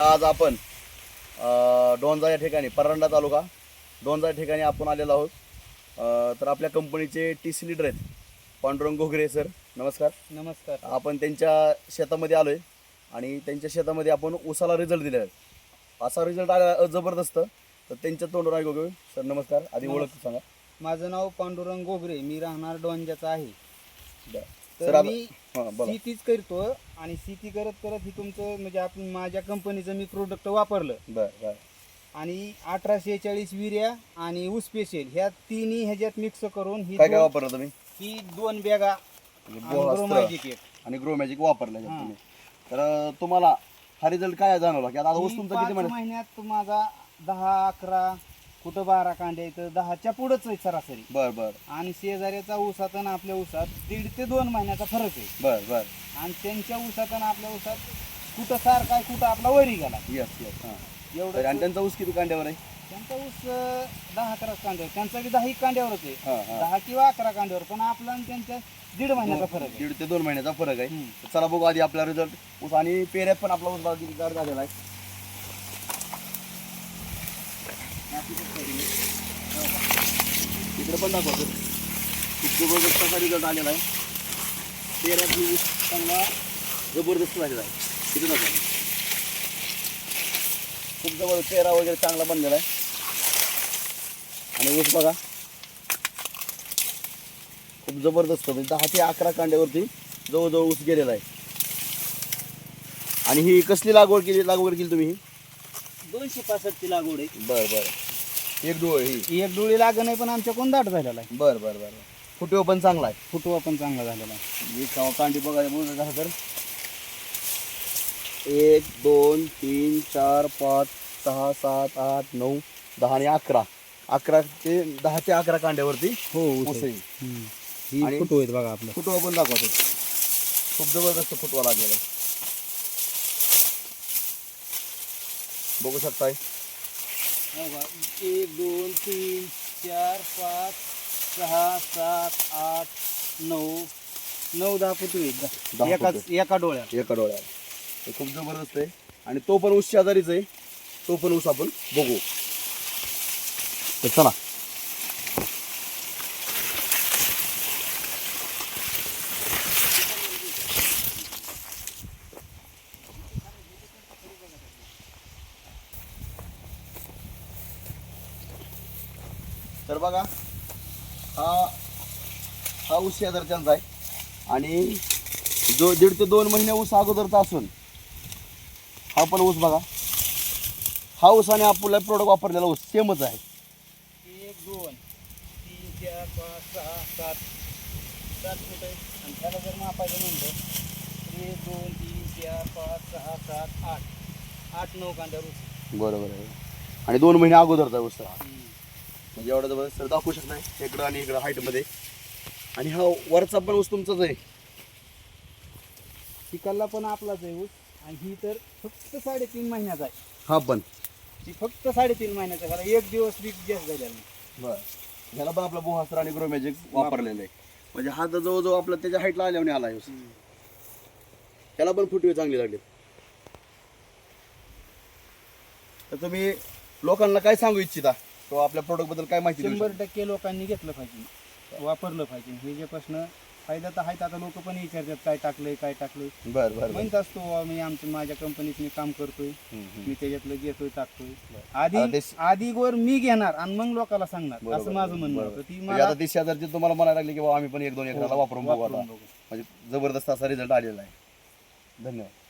आज आपण डोंजा या ठिकाणी परंडा तालुका डोंजा या ठिकाणी आपण आलेलो आहोत. तर आपल्या कंपनीचे टी सी लिडर आहेत पांडुरंग घोगरे सर नमस्कार. नमस्कार. आपण त्यांच्या शेतामध्ये आलोय आणि त्यांच्या शेतामध्ये आपण उसाला रिझल्ट दिलेला आहे. असा रिझल्ट आला जबरदस्त. तर त्यांच्या तोंडून घेऊ. सर नमस्कार. आधी ओळख सांगा. माझं नाव पांडुरंग गोगरे मी राहणार डोंजाचा आहे. सर तर आता मी हां बोला. शेतीच करतो आणि शेती करत करत ही तुमचं म्हणजे आपण माझ्या कंपनीचं मी प्रोडक्ट वापरलं. बरं बरं. आणि अठराशे चाळीस विर्या आणि ऊस स्पेशल ह्या तिन्ही ह्याच्यात मिक्स करून ही काय काय दोन- वापरलं तुम्ही? ही दोन बॅगा म्हणजे आणि बोहास्त्र ग्रो मॅजिक एक. आणि ग्रो मॅजिक वापरलं हां. तुम्ही. तर अ, तुम्हाला हा रिझल्ट काय जाणवला? की आता ऊस ही तुमचा पाच किती महिने महिन्यात? माझा दहा अकरा कुठं बारा कांड्या इथं दहाच्या पुढंच आहे सरासरी. बर बर. आणि शेजाऱ्याचा ऊसात आणि आपल्या ऊसात दीड ते दोन महिन्याचा फरक आहे. बर बर. आणि त्यांच्या ऊसात आणि आपल्या ऊसात कुठं सारखा आहे कुठं आपला वरी गेला. येस येस हां. एवढं आणि त्यांचा ऊस किती कांड्यावर आहे? त्यांचा ऊस अं, दहा अकरा कांड्यावर त्यांचा बी दहा एक कांड्यावरच आहे. हां हां. दहा किंवा अकरा कांड्यावर पण आपला आणि त्यांच्या दीड महिन्याचा फरक आहे. दीड ते दोन महिन्याचा फरक आहे. हम्म. तर चला बघू आधी आपला रिझल्ट ऊस आणि पेऱ्यात पण आपला ऊस झालेला आहे? इकडे पण दाखवतो. खूप जबरदस्त असा रिझल्ट आलेला आहे. मी ऊस चांगला जबरदस्त झालेला आहे. किती दाखवा खूप जबरदस्त पेरा वगैरे चांगला बनलेला आहे. आणि ऊस बघा. खूप जबरदस्त. म्हणजे दहा ते अकरा कांड्यावरती जवळजवळ ऊस गेलेला आहे. आणि ही कसली लागवड केली लागवड केली तुम्ही ही? दोनशे पासष्टची लागवड आहे. बर बर. एक डोळ ही. एक डोळी लागण नाही पण आमच्या कोण दाट झालेला आहे? बर बर बर. फुटवे पण चांगला आहे. फुटवा पण चांगला झालेला आहे. ही का- कांडी बघा बोल झालं तर. एक दोन तीन चार पाच सहा सात आठ नऊ दहा आणि अकरा. अकरा ते दहा ते अकरा कांड्यावरती हो ऊस आहे. ही आणि- फुटवा आहेत बघा आपलं. फुटवा पण दाखवतो. खूप जबरदस्त फुटवा लागलेला आहे. बघू शकताय? एक दोन तीन चार पाच सहा सात आठ नऊ नऊ दहा दहा एका डोळ्यात. एका डोळ्यात. हे खूप जबरदस्त आहे. आणि तो पण ऊस शेजारीच आहे. तो पण ऊस आपण बघू. तर चला. तर बघा हा हा ऊस शेजारच्यांचा आहे. आणि जो दीड ते दोन महिने ऊस अगोदरचा असून हा पण ऊस बघा. हा ऊस आणि आपला प्रोडक्ट वापरलेला ऊस सेमच आहे. एक दोन तीन चार पाच सहा सात सात फुट आहे आणि त्याला जर मापायचं म्हणलं तर एक दोन तीन चार पाच सहा सात आठ. आठ नऊ कांड्या ऊस बरोबर आहे. आणि दोन महिने अगोदरचा ऊस हा. म्हणजे एवढा जबरदस्त सर दाखवू शकता इकडं आणि इकडं हाईटमध्ये आणि हा वरचा पण ऊस तुमचाच आहे. चिकलला पण आपलाच आहे ऊस. आणि ही तर फक्त साडेतीन महिन्याचा आहे. हा पण. ती फक्त साडेतीन महिन्याचा कारण एक दिवस बी जास्त झालेला नाही. बरं. ह्याला पण आपला बोहास्त्र आणि ग्रो मॅजिक वापरलेलं आहे. म्हणजे हा तर जवळजवळ आपला त्याच्या हाईटला आल्याने आला आहे ऊस. त्याला पण फुटवे चांगले लागले. तर तुम्ही लोकांना काय सांगू इच्छिता? किंवा आपल्या प्रोडक्टबद्दल काय माहिती देऊ शंभर टक्के लोकांनी घेतलं पाहिजे. वापरलं पाहिजे. हे जे प्रश्न फायदा तर आहेत आता लोक पण विचारतात काय टाकलंय काय टाकलंय? बरं बरं बरं. म्हणत असतो "बुवा, मी आमच्या माझ्या कंपनीत मी काम करतोय. हम्म, हम्म. मी त्याच्यातलं घेतोय टाकतोय. आता आधी ते- आधी वर मी घेणार आणि मग लोकांना सांगणार. बरोबर, असं माझं म्हणणं बरोबर. होतं. ती म्हणजे मला आता ती शेजारची तुम्हाला म्हणायला लागले की बाबा आम्ही पण एक दोन एकराला वापरून बघू आता. वापरून बघू. म्हणजे जबरदस्त असा रिझल्ट आलेला आहे. धन्यवाद.